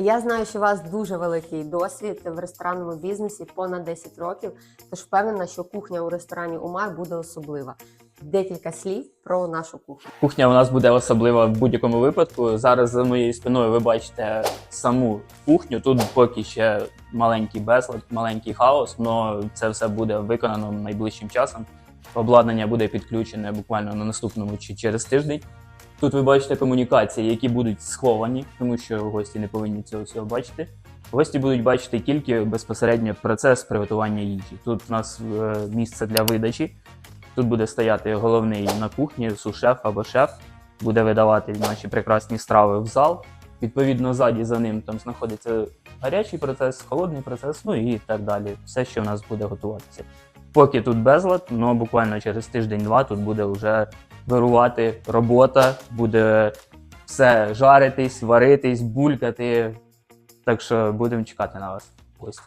Я знаю, що у вас дуже великий досвід в ресторанному бізнесі, понад 10 років. Тож впевнена, що кухня у ресторані Умар буде особлива. Декілька слів про нашу кухню. Кухня у нас буде особлива в будь-якому випадку. Зараз за моєю спиною ви бачите саму кухню. Тут поки ще маленький безлад, маленький хаос, але це все буде виконано найближчим часом. Обладнання буде підключене буквально на наступному чи через тиждень. Тут ви бачите комунікації, які будуть сховані, тому що гості не повинні цього всього бачити. Гості будуть бачити тільки безпосередньо процес приготування їжі. Тут у нас е, місце для видачі. Тут буде стояти головний на кухні, сушеф або шеф, буде видавати наші прекрасні страви в зал. Відповідно, ззаді за ним там знаходиться гарячий процес, холодний процес, ну і так далі. Все, що в нас буде готуватися. Поки тут безлад, але буквально через тиждень-два тут буде вже вирувати робота, буде все жаритись, варитись, булькати. Так що будемо чекати на вас. Ось.